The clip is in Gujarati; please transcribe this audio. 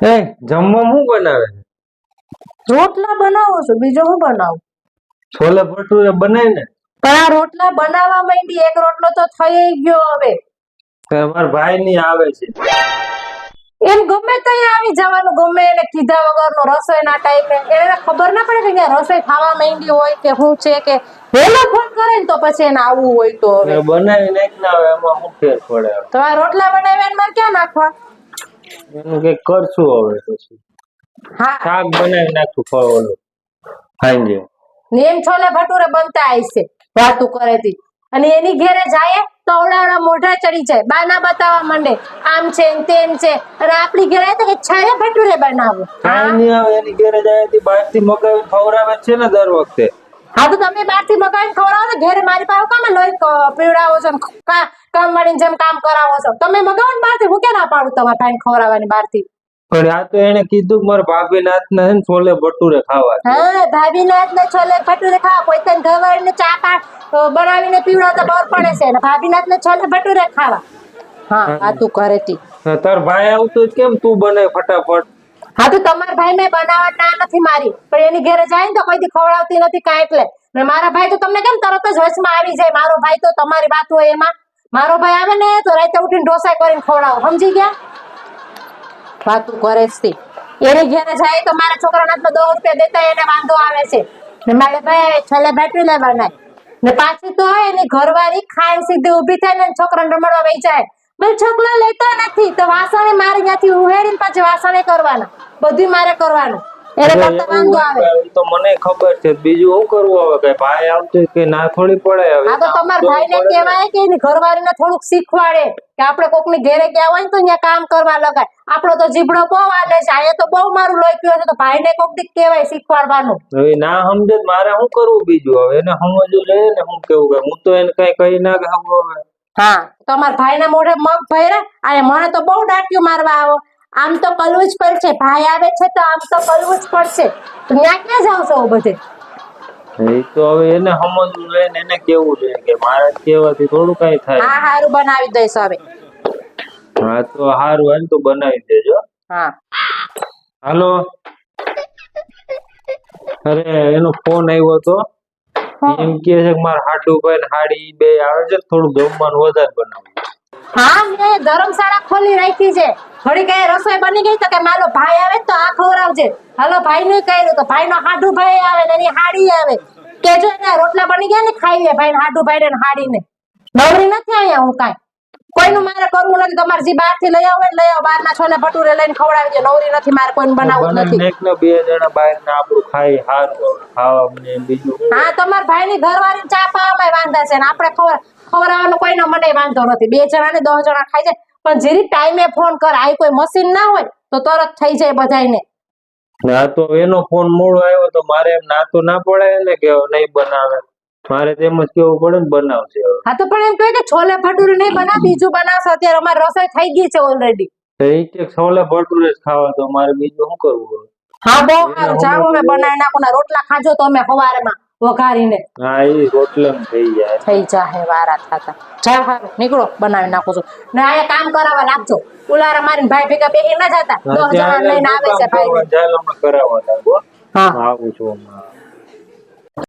એ જમવા શું બનાવે? રોટલા બનાવો છો બીજો હું બનાવું? છોલે ભટુરે બનાય ને? પણ આ રોટલા બનાવવા માંડી એક રોટલો તો થઈ ગયો હવે. તો ભાઈ ની આવે છે. એમ ગમે તો આવી જવાનું ગમે એને કીધા વગરનો રસોઈના ટાઈમે એને ખબર ના પડે કે રસોઈ ખાવા માંડી હોય કે શું છે કે વેલો ફોન કરે ને તો પછી એને આવવું હોય તો બનાવી નાખ ના આવે એમાં શું ફેર પડે? તો આ રોટલા બનાવ્યા એમાં ક્યાં નાખવા? એનું કરશું હવે પછી. હા. શાક બનાવી નાખું ફળ ઓલું ને એમ છોલે ભટુરે બનતા આવીશે વાતું કરેથી અને એની ઘેરે જાય તો ઓલાવડા મોઢા ચડી જાય. બાના બતાવવા માંડે. આમ છે ને તેમ છે. અને આપણી ઘેરે તો કે છાયા ભટુરે બનાવો. કાંઈ નહીં આવે એની ઘેરે જાય તી બહારથી મગાવી ખવડાવે છે ને દર વખતે. હા તો તમે બહારથી મગાવીને ખવડાવો ને ઘેરે મારી પાસે કામ લોહી પીવડાવો છો કામ વાળી જેમ કામ કરાવો છો. તમે મગાવો ને બહારથી હું ક્યાં ના પાડું તમારા ભાઈને ખવડાવવાની બહારથી? પણ આ તો એને કીધું કે મારા ભાભી નાથ ને છોલે ભટુરે ખાવા હા ભાભી નાથ ને છોલે ભટુરે ખાવા. કોઈ પોતાને ને ચા પા બનાવીને પીવડાવતા બહાર પડે છે ભાભી નાથ ને છોલે ભટુરે ખાવા. હા આ તું કરે તી તાર ભાઈ આવતો કેમ તું બને ફટાફટ? હા, તો તમારા ભાઈ મેં બનાવવા ના નથી મારી. પણ એની ઘરે જાય ને તો કોઈથી ખવડાવતી નથી કાંઈ એટલે. ને મારા ભાઈ તો તમને કેમ તરત જ વચમાં આવી જાય? મારો ભાઈ તો તમારી વાત હોય એમાં. મારો ભાઈ આવે ને તો રાતે ઉઠીને ઢોસા કરીને ખવડાવો. સમજી ગયા? વાતું કરે તી. એની ઘેરે જાય તો મારા છોકરાના હાથમાં દો રૂપિયા દેતા એને વાંધો આવે છે. ને મારે ભાઈ છેલ્લે બેટરી લેવાના. ને પાછી તો એની ઘરવાળી ખાઈને સીધી ઊભી થાય ને છોકરાને રમડવા વહી જાય. બોલ, છોકરો લેતો નથી. તો વાસણે મારી ત્યાંથી ઉહેડીને પાછી વાસણે કરવાના. બધું મારે કરવાનું. તો મને ખબર છે. બીજું શું કરવું હવે? કઈ ભાઈ આવતો કે ના થોડી પડે હવે. તો તમારા તો ને. કહેવાય કે એની ઘરવાળીને થોડુંક શીખવાડે કે આપણે કોકની ઘેરે ગયા હોય ને તો અહીંયા કામ કરવા લગાય. આપણો તો જીભડો બહુ હાલે છે. અહીંયા તો બહુ મારું લોહી પીવે છે. તો ભાઈ ને કોક દીક કહેવાય શીખવાડવાનું. હવે ના સમજે મારે શું કરવું બીજું હવે? એને સમજવું જોઈએ ને શું કેવું કે હું તો એને કઈ કહી ના હવે. હા તમારા ભાઈ ના મોઢે મગ ભર્યા. અને મને તો બહુ ડાટ્યું મારવા આવો. આમ તો કલવું જ પડશે. ભાઈ આવે છે તો આમ તો કલવું જ પડશે. ત્યાં ક્યાં જાવ છો બધે? એ તો હવે એને સમજવું જોઈએ ને એને કેવું જોઈએ કે મારે કેવાથી થોડું કઈ થાય. હા હારું બનાવી દઈશ હવે. હા તો હારું ને તો બનાવી દેજો. હા. હાલો. અરે એનો ફોન આવ્યો હતો એમ કે છે કે મારા હાડુ ભાઈ હાડી બે આવે છે થોડું જમવાનું વધારે બનાવું. હા મેં ધર્મશાળા ખોલી રાખી છે. થોડી કઈ રસોઈ બની ગઈ તો કે મારો ભાઈ આવે તો આ ખવડાવજે હાલો ભાઈ નું કહ્યું તો ભાઈ નો હાડું ભાઈ આવે ને એની હાડી આવે. કેજો એના રોટલા બની ગયા ને ખાઈ લે ભાઈ હાડું ભાઈ ને હાડી ને નવરી નથી અહીંયા હું કાઈ. કોઈનું મારે કરવું નથી તમારે જે બહારથી લઈ આવો ને લઈ આવો બહાર ના છોલે ભટુરે લઈને ખવડાવી દે નવરી નથી મારે કોઈને બનાવવું નથી. એક ને બે જણા બહાર ના આપણું ખાઈ સારું ખાવા મને બીજું હા તમાર ભાઈ ની ઘરવાળી ચા પાવામાં વાંધા છે ને આપણે ખબર ખવડાવવાનો કોઈનો મને વાંધો નથી. બે જણા ને દસ જણા ખાઈ જાય. પણ જેરી ટાઈમે ફોન કર આ કોઈ મશીન ના હોય તો તરત થઈ જાય બધાયને. ના તો એનો ફોન મોડો આવ્યો તો મારે એમ ના તો ના પડે ને કે નહીં બનાવે. મારે તેમ જ કેવું પડે ને બનાવશે હા તો પણ એમ કહે કે છોલે ભટુરે નહીં બનાવ બીજું બનાવશે. અત્યારે અમારે રસોઈ થઈ ગઈ છે ઓલરેડી તો એ કે છોલે ભટુરે જ ખાવા તો મારે બીજું શું કરવું હા બહુ સારું. જાઓ અમે બનાવી નાખો રોટલા ખાજો તો અમે સવારેમાં. વઘારીને. હા એ રોટલા થઈ જાય. થઈ જાહે વારા થાતા. જાઓ હવે નીકળો બનાવી નાખો છો. ને આ કામ કરાવવા લાગજો. ઉલારા મારીને ભાઈ ભેગા બેહી ના જતા. દસ જણા લઈને આવે છે ભાઈ. કરાવવા લાગો. હા. આવું છું